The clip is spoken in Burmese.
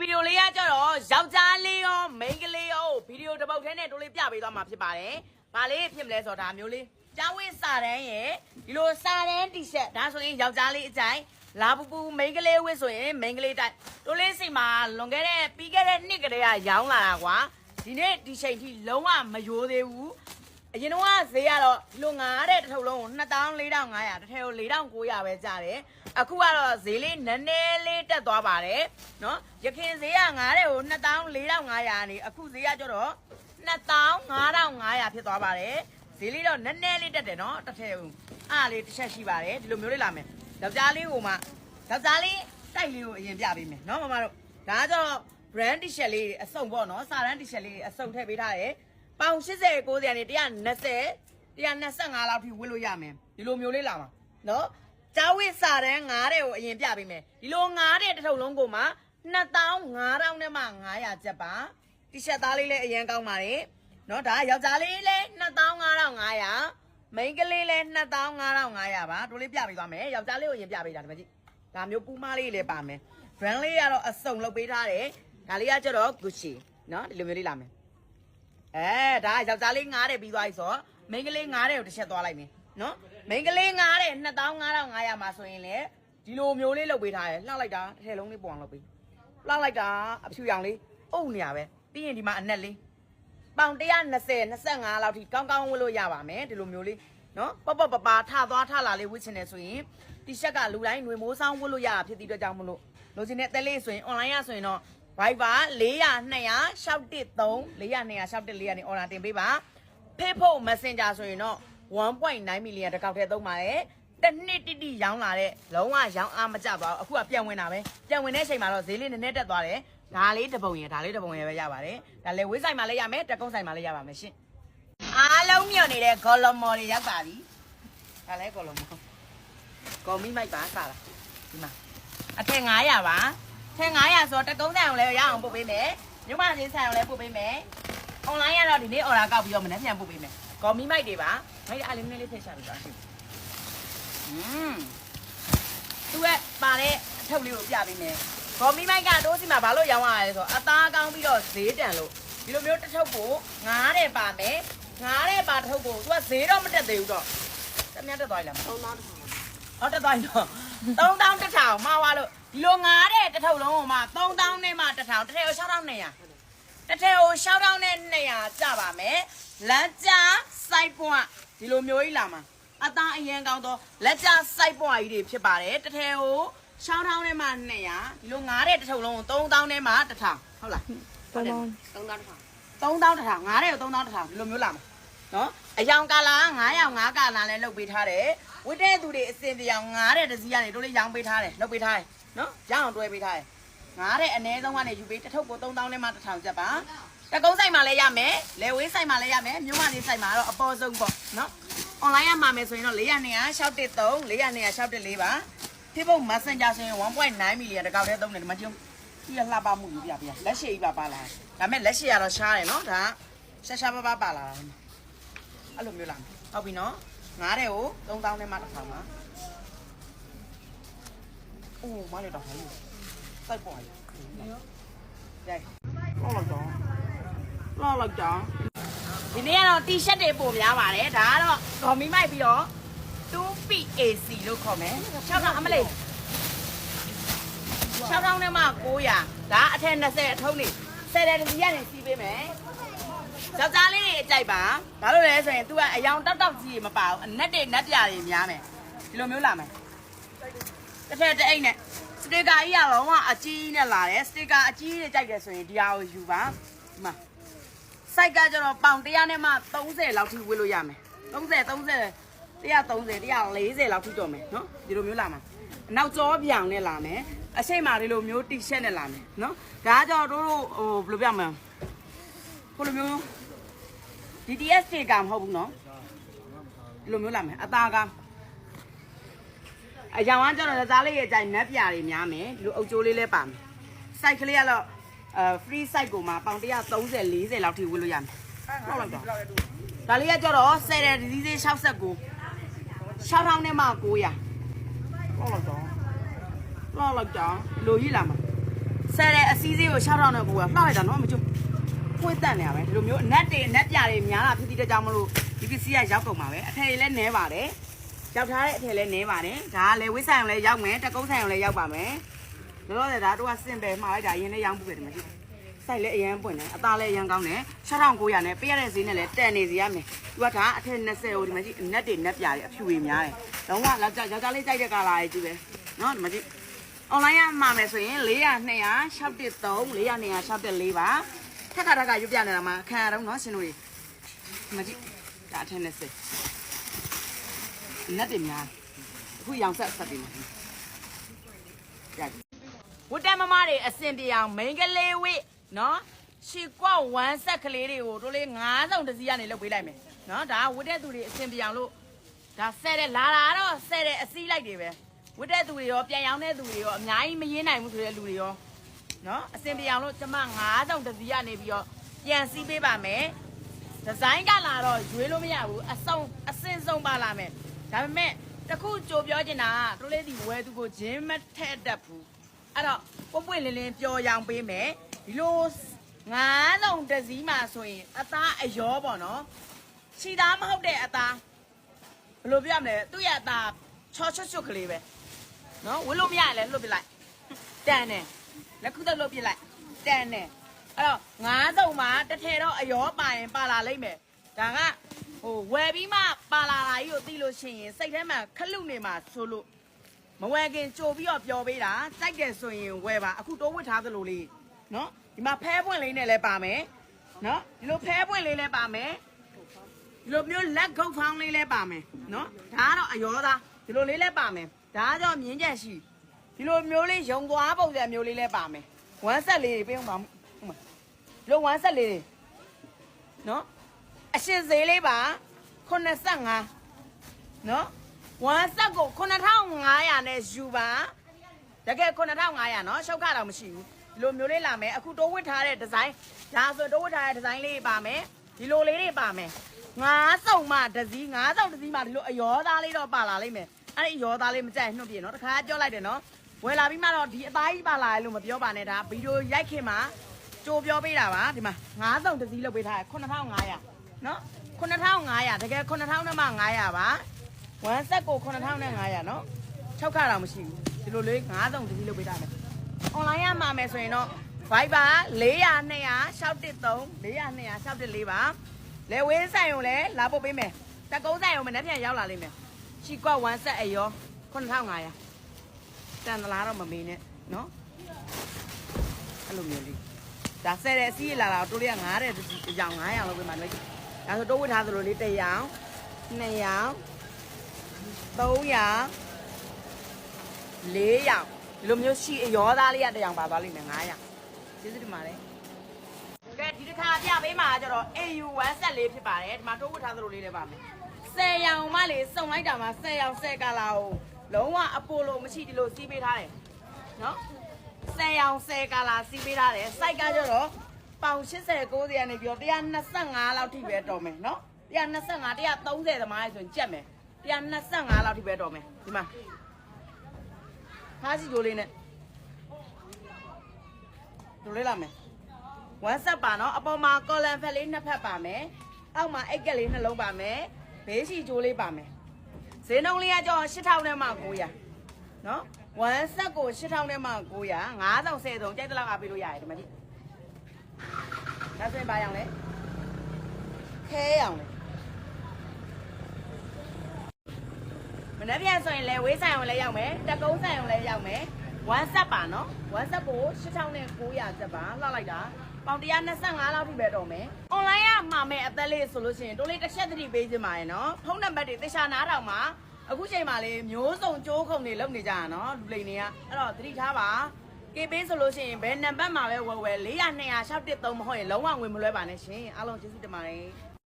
ဗီဒီယိုလေးကကြတော့ယောက်ျားလေးရောမိန်းကလေးရောဗီဒီယိုတစ်ပုတ်ထဲနဲ့တို့လေးပြပေးသွားမှာဖြစ်ပါတယ်။ဘာလေးဖြစ်မလဲဆိုတော့ဒါမျိုးလေးကျောင်းဝင်းစာတန်းရဲ့ဒီလိုစာတန်းတီရှပ်ဒါဆိုရင်ယောက်ျားလေးအကြိုင်လာပူပူမိန်းကလေးဝင်းဆိုရင်မိန်းကလေးတိုက်တို့လေးစိတ်မှာလွန်ခဲ့တဲ့ပြီးခဲ့တဲ့နှစ်ကလေးကရောင်းလာတာကွာဒီနေ့ဒီချိန်ထိလုံးဝမယိုးသေးဘူး အရင်တော့ဈေးကတော့ဒီလိုငါတဲ့တစ်ထုပ်လုံးကို24,500တစ်ထည်ကို4,900ပဲကျတယ်အခုကတော့ဈေးလေးနည်းနည်းလေးတက်သွားပါတယ်နော်ရခင်ဈေးကငါတဲ့ကို24,500နေအခုဈေးကကျတော့25,500ဖြစ်သွားပါတယ်ဈေးလေးတော့နည်းနည်းလေးတက်တယ်နော်တစ်ထည်ကိုအားလေးတစ်ချက်ရှိပါတယ်ဒီလိုမျိုးလေးလာမယ်ယောက်ျားလေးကိုမှယောက်ျားလေးတိုက်လေးကိုအရင်ပြပေးမယ်နော်မမတို့ဒါကကျတော့ brand t-shirt လေးတွေအစုံပေါ့နော်စာရန် t-shirt လေးတွေအစုံထည့်ပေးထားတယ် ပေါင်80 90ကနေ120 125လောက်ထိဝတ်လို့ရမယ်ဒီလိုမျိုးလေးလာမှာနော်ကျောင်းဝိစာရန်9တဲ့ကိုအရင်ပြပေးမယ်ဒီလို9တဲ့တစ်ထုပ်လုံးကိုမှ2500နဲ့မှ900ကျပ်ပါ t-shirt သားလေးလည်းအရင်ကောင်းပါတယ်နော်ဒါယောက်ျားလေးလည်း2500မိန်းကလေးလည်း2500ပါတို့လေးပြပေးသွားမယ်ယောက်ျားလေးကိုအရင်ပြပေးတာဒီမှာကြည့်ဒါမျိုးပူမလေးလည်းပါမယ် brand လေးကတော့အစုံလုပ်ပေးထားတယ်ဒါလေးကကျတော့ Gucci နော်ဒီလိုမျိုးလေးလာမယ် အဲဒါကယောက်ျားလေးငားတယ်ပြီးသွားပြီဆိုတော့မိန်းကလေးငားတယ်ကိုတစ်ချက်သွားလိုက်မယ်နော်မိန်းကလေးငားတယ်2500မှာဆိုရင်လေဒီလိုမျိုးလေးလုပ်ပေးထားတယ်လှလိုက်တာတစ်ထည်လုံးလေးပုံအောင်လုပ်ပေးလှလိုက်တာအဖြူရောင်လေးအုပ်နေရပဲပြီးရင်ဒီမှာအနက်လေးပေါင်120 25လောက်ထိကောင်းကောင်းဝတ်လို့ရပါမယ်ဒီလိုမျိုးလေးနော်ပပပပထသွားထလာလေးဝတ်ချင်တယ်ဆိုရင်တီရှပ်ကလူတိုင်းຫນွေမိုးဆောင်ဝတ်လို့ရတာဖြစ်တဲ့အတွက်ကြောင့်မလို့လိုချင်တဲ့တက်လေးဆိုရင် online ရဆိုရင်တော့ Viber 400 200 613 400 200 614ကနေ order တင်ပေးပါ Facebook Messenger ဆိုရင်တော့1.9 million တစ်ကောက်တည်းသုံးပါတယ်တစ်နှစ်တိတိရောင်းလာတဲ့လုံးဝရောင်းအားမကျပါဘူးအခုကပြန်ဝင်တာပဲပြန်ဝင်တဲ့အချိန်မှာတော့ဈေးလေးနည်းနည်းတက်သွားတယ်ဒါလေးတစ်ပုံရယ်ဒါလေးတစ်ပုံရယ်ပဲရပါတယ်ဒါလည်းဝေးဆိုင်မှာလည်းရမယ်တက်ကုန်းဆိုင်မှာလည်းရပါမယ်ရှင်အားလုံးမြုံနေတဲ့ဂေါ်လမော်တွေရောက်ပါပြီဒါလည်းဂေါ်လမော်ဂေါ်မိမိုက်ပါစားလားဒီမှာအထက်900ပါ ထက်900ဆိုတော့တက်ကုန်းဆိုင်ကိုလည်းရအောင်ပို့ပေးမယ်ညမချင်းဆိုင်ကိုလည်းပို့ပေးမယ် online ကတော့ဒီနေ့ order ကောက်ပြီးတော့မနေ့ပြန်ပို့ပေးမယ်ဂေါ်မိမိုက်တွေပါမိုက်အားလေးနည်းလေးဖိတ်ချပြီးတော့ရှင်อืมသူကပါတဲ့အထုပ်လေးကိုပြပေးမယ်ဂေါ်မိမိုက်ကတိုးစီမှာဘာလို့ရောင်းရလဲဆိုတော့အသားကောင်းပြီးတော့ဈေးတန်လို့ဒီလိုမျိုးတစ်ထုပ်ကို9တဲ့ပါမယ်9တဲ့ပါတစ်ထုပ်ကိုသူကဈေးတော့မတက်သေးဘူးတော့တမန်တက်သွားပြီလား3000ဟုတ်တက်သွားပြီတော့ 3000တစ်ထောင်မှားသွားလို့ဒီလို9တဲ့တစ်ထုပ်လုံးကိုမှ3000နဲ့မှတစ်ထောင်တစ်ထည်ကို6200တစ်ထည်ကိုရှောင်းတောင်းနဲ့200ကျပါမယ်လမ်းကြားစိုက်ပွားဒီလိုမျိုးကြီးလာမှာအသားအရင်ကောင်းတော့လက်ကြားစိုက်ပွားကြီးတွေဖြစ်ပါတယ်တစ်ထည်ကိုရှောင်းတောင်းနဲ့မှ200ဒီလိုငားတဲ့တစ်ထုပ်လုံးကို3000နဲ့မှ1000ဟုတ်လားတောင်းတောင်း3000တစ်ထောင်ငားတဲ့ကို3000တစ်ထောင်ဒီလိုမျိုးလာမှာ နော်အယောင်ကာလာ900 9ကာလာလည်းလုပ်ပေးထားတယ်ဝတ်တဲ့သူတွေအစင်ပြောင်ငားတဲ့တစ်စီးကနေတို့လေးရောင်းပေးထားတယ်လုပ်ပေးထားတယ်နော်ရအောင်တွဲပေးထားတယ်ငားတဲ့အနည်းဆုံးကနေယူပေးတစ်ထုပ်ကို3000နဲ့မှ1000ကျပ်ပါတကုန်းဆိုင်မှာလည်းရမယ်လေဝေးဆိုင်မှာလည်းရမယ်မြို့မလေးဆိုင်မှာတော့အပေါ်ဆုံးပေါ့နော် online ရမှာမယ်ဆိုရင်တော့400 613 400 614ပါဖြစ်ဖို့ messenger ဆိုရင်1.9 million တကောက်တည်းသုံးတယ်ဒီမှာကျုံဒီကလှပမှုယူပြပြလက်ရှိကြီးပါပါလာဒါမဲ့လက်ရှိကတော့ရှားတယ်နော်ဒါရှားရှားပါပါပါလာတာ အဲ့လိုမျိုးလားဟုတ်ပြီနော်ငားတဲ့ကို3000နဲ့မှ1000ပါအိုးမလေးတော့ဟဲ့စိုက်ပေါ်ရရိုက်လောက်လိုက်တော့လောက်လိုက်တော့ဒီနေ့ကတော့ T-shirt တွေပုံများပါတယ်ဒါကတော့ဂေါ်မီမိုက်ပြီးတော့ 2PAC လို့ခေါ်မယ်6တောင်အမလေး6တောင်နဲ့မှ900ဒါအထက်20အထုံးနေ10တဲ့ဒီကနေစီးပေးမယ် ယောက်ျားလေးတွေအကြိုက်ပါဘာလို့လဲဆိုရင် तू ကအယောင်တောက်တောက်ကြီးမပါဘူးအနက်တွေနက်ပြာတွေများမယ်ဒီလိုမျိုးလာမယ်တစ်ထက်တစ်အိတ်နဲ့စတေကာကြီးကတော့ကအကြီးနဲ့လာတယ်စတေကာအကြီးတွေကြိုက်တယ်ဆိုရင်ဒီဟာကိုယူပါဒီမှာစိုက်ကကျတော့ပေါင်100နဲ့မှ30လောက်ထိဝေးလို့ရမယ်30 30 130 140လောက်ထိတော့မယ်နော်ဒီလိုမျိုးလာမှာအနောက်ကျောပြောင်နဲ့လာမယ်အရှိတ်မှာဒီလိုမျိုးတီရှပ်နဲ့လာမယ်နော်ဒါကကျတော့တို့ဟိုဘယ်လိုပြမလဲ ဟိုလိုမျိုး DTS တွေကမဟုတ်ဘူးနော်ဒီလိုမျိုးလာမယ်အသားကအယောင်ကကျတော့သားလေးရဲ့အကြိုင်နက်ပြာတွေများမယ်ဒီလိုအုပ်ကျိုးလေးလည်းပါမယ် site ကလေးကတော့အဲ free site ကိုမှပေါင်130 40လောက်ထိဝေးလို့ရမယ်။ဟုတ်လိုက်တော့။ဒါလေးကကြတော့ဆယ်တဲ့ဒီစီး69 6000နဲ့မှ900ဟုတ်လိုက်တော့။လောက်လိုက်တော့လိုကြီးလာမှာဆယ်တဲ့အစည်းအသေးကိုရှောက်တော့တော့ကိုကလှလိုက်တာနော်မကျ ဖွင့်တန့်နေရပဲဒီလိုမျိုးအနက်တွေအနက်ပြတွေများတာဖြစ်တဲ့ကြောင့်မလို့ဒီပစ္စည်းကရောက်ကုန်ပါပဲအထည်လည်းနဲပါတယ်ရောက်ထားတဲ့အထည်လည်းနဲပါတယ်ဒါကလည်းဝိဆိုင်အောင်လည်းရောက်မယ်တကုန်းဆိုင်အောင်လည်းရောက်ပါမယ်လောလောဆယ်ဒါတို့ကစင်ပယ်မှာလိုက်တာရင်းနဲ့ရောင်းပူတယ်ဒီမှာကြည့်စိုက်လည်းအရန်ပွင့်တယ်အသားလည်းအရန်ကောင်းတယ်6900နဲ့ပေးရတဲ့ဈေးနဲ့လည်းတန်နေစီရမယ်သူကဒါအထည်20ဟိုဒီမှာကြည့်အနက်တွေနက်ပြတွေအဖြူတွေများတယ်လုံးဝယောက်ျားယောက်ျားလေးကြိုက်တဲ့ကာလာကြီးပဲနော်ဒီမှာကြည့် online ရမှာမယ်ဆိုရင်400 200 613 400 200 614ပါ ထက်ခါထက်ခါရွတ်ပြနေတာမှာခံရတော့နော်ရှင်တို့တွေမကြည့်ဒါအထက်နဲ့စစ်နတ်တွေများအခုရောင်ဆက်ဆက်ပြီးမှာဝတ်တမမတွေအစင်ပြောင်မိန်ကလေးဝိနော်ရှီကွက်ဝမ်းဆက်ကလေးတွေကိုတို့လေး9ဆောင်တစ်စီးကနေလုတ်ပေးလိုက်မယ်နော်ဒါဝတ်တဲ့သူတွေအစင်ပြောင်လို့ဒါဆဲတဲ့လာလာတော့ဆဲတဲ့အစည်းလိုက်တွေပဲဝတ်တဲ့သူတွေရောပြန်ရောင်းတဲ့သူတွေရောအများကြီးမရင်းနိုင်ဘူးဆိုတဲ့လူတွေရော နော်အစင်ပြေအောင်လို့ကျမ9ဆောင်တစ်စီးကနေပြီးတော့ပြန်စီးပေးပါမယ်ဒီဇိုင်းကလာတော့ရွေးလို့မရဘူးအစုံအစင်ဆုံးပါလာမယ်ဒါပေမဲ့တခုကြိုပြောချင်တာကတို့လေးဒီဝဲသူကိုဂျင်းမထက်တတ်ဘူးအဲ့တော့ပွပွင့်လင်းလင်းပြောရောင်ပေးမယ်ဒီလို9ဆောင်တစ်စီးမှဆိုရင်အသားအယောပေါ့နော်ခြိသားမဟုတ်တဲ့အသားဘယ်လိုပြောရမလဲသူ့ရဲ့အသားချောချွတ်ချွတ်ကလေးပဲနော်ဝေးလို့မရရင်လည်းလွတ်ပြလိုက်တန်တယ် လက်ခုသက်လုပ်ပြလိုက်တန်တယ်အဲ့တော့ငါးစုံမှာတစ်ထည်တော့အယောပါရင်ပါလာလိမ့်မယ်ဒါကဟိုဝယ်ပြီးမှပါလာတာကြီးကိုသိလို့ရှိရင်စိတ်ထဲမှာခလုနေမှာဆိုလို့မဝယ်ခင်ကြိုပြီးတော့ပျော်ပေးတာစိုက်တယ်ဆိုရင်ဝယ်ပါအခုတိုးဝစ်ထားသလိုလေးနော်ဒီမှာဖဲပွင့်လေးနဲ့လည်းပါမယ်နော်ဒီလိုဖဲပွင့်လေးလည်းပါမယ်ဒီလိုမျိုးလက်ခုပ်ဖောင်းလေးလည်းပါမယ်နော်ဒါကတော့အယောသားဒီလိုလေးလည်းပါမယ်ဒါကတော့မြင်းကြက်ရှိ ဒီလိုမျိုးလေးရုံသွားပုံစံမျိုးလေးလည်းပါမယ်ဝမ်းဆက်လေးတွေပေးအောင်ပါဟုတ်မှာလုံးဝမ်းဆက်လေးတွေနော်အရှင်ဈေးလေးပါ85နော်ဝမ်းဆက်ကို9500နဲ့ယူပါတကယ်9500နော်ရှောက်ခတော့မရှိဘူးဒီလိုမျိုးလေးလာမယ်အခုတိုးဝစ်ထားတဲ့ဒီဇိုင်းဒါဆိုတိုးဝစ်ထားတဲ့ဒီဇိုင်းလေးပါမယ်ဒီလိုလေးတွေပါမယ်ငါးစုံမှတစည်းငါးစုံတစည်းမှဒီလိုအယောသားလေးတော့ပါလာလိမ့်မယ်အဲ့ဒီအယောသားလေးမကြိုက်နှုတ်ပြေနော်တခါပြောလိုက်တယ်နော် ဝယ်လာပြီးမှတော့ဒီအသားကြီးပါလာတယ်လို့မပြောပါနဲ့ဒါဗီဒီယိုရိုက်ခင်မှာကြိုပြောပေးတာပါဒီမှာ9ဆောင်တစ်စီးလုပ်ပေးထားတယ်9500နော်9500တကယ်9000နဲ့မှ900ပါဝမ်ဆက်ကို9500နော်6ခါတော့မရှိဘူးဒီလိုလေး9ဆောင်တစ်စီးလုပ်ပေးထားတယ်အွန်လိုင်းရမှာမယ်ဆိုရင်တော့ Viber 400 200 613 400 200 614ပါလေဝင်းဆိုင်ုံလဲလာပို့ပေးမယ်တကုန်းဆိုင်ုံမနေ့ပြန်ရောက်လာလိမ့်မယ်ချီကွက်ဝမ်ဆက်အယော9500 တန်သလားတော့မမေးနဲ့နော်အဲ့လိုမျိုးလေးဒါဆယ်တဲ့အစီးလာလာတို့လေးကငားတဲ့ကြောင်900လောက်ပဲမှလိုက်ဒါဆိုတိုးဝစ်ထားသလိုလေး100 200 300 400ဒီလိုမျိုးရှိအရောသားလေးကတရောင်ပါသွားလိမ့်မယ်900ကျေးဇူးတင်ပါတယ်ကဲဒီတစ်ခါပြပေးမှာကျတော့ AU1 ဆက်လေးဖြစ်ပါတယ်ဒီမှာတိုးဝစ်ထားသလိုလေးလည်းပါမယ်10ရောင်မှလေစုံလိုက်တာမှာ10ရောင်10ကလာကို လုံးဝအပိုလိုမရှိဒီလိုစီးပေးထားတယ်နော်10ရောင်10ကလာစီးပေးထားတယ်စိုက်ကကျတော့ပေါင်80 90ကနေပြီးတော့125လောက်ထိပဲတော်မယ်နော်125 130သမားလေဆိုရင်ကြက်မယ်125လောက်ထိပဲတော်မယ်ဒီမှာဖားစီဂျိုးလေးနဲ့ဒိုလေးလာမယ်ဝမ်းဆက်ပါနော်အပေါ်မှာကော်လန်ဖက်လေးနှစ်ဖက်ပါမယ်အောက်မှာအိတ်ကက်လေးနှလုံးပါမယ်ဘေးစီဂျိုးလေးပါမယ် ဈေးနှုန်းလေးကကြော8000နဲ့မှ900နော်ဝမ်းဆက်ကို8000နဲ့မှ900 9000 10ဆုံးကြိုက်တဲ့လောက်ကပေးလို့ရတယ်ဒီမှာကြည့်ဒါဆိုရင်ဘာရောင်လဲခဲရောင်လဲမနေ့ပြန်ဆိုရင်လဲဝေးဆိုင်အောင်လဲရောက်မယ်တကုန်းဆိုင်အောင်လဲရောက်မယ်ဝမ်းဆက်ပါနော်ဝမ်းဆက်ကို8000နဲ့900ဆက်ပါလှလိုက်တာပေါင်125လောက်ထိပဲတော့မယ်။ online က မှာမယ်အသက်လေးဆိုလို့ရှိရင်တိုးလေးတစ်ချက်သတိပေးခြင်းပါရယ်နော်။ဖုန်းနံပါတ်တွေသေချာနားထောင်ပါအခုချိန်မှာလေမျိုးစုံကြိုးခုံတွေလုပ်နေကြတာနော်လူလိန်တွေကအဲ့တော့သတိထားပါကေပေးဆိုလို့ရှိရင်ဘယ်နံပါတ်မှာပဲဝယ်ဝယ်400 200 613မဟုတ်ရင်လုံးဝငွေမလွှဲပါနဲ့ရှင်အားလုံးကျေးဇူးတင်ပါတယ်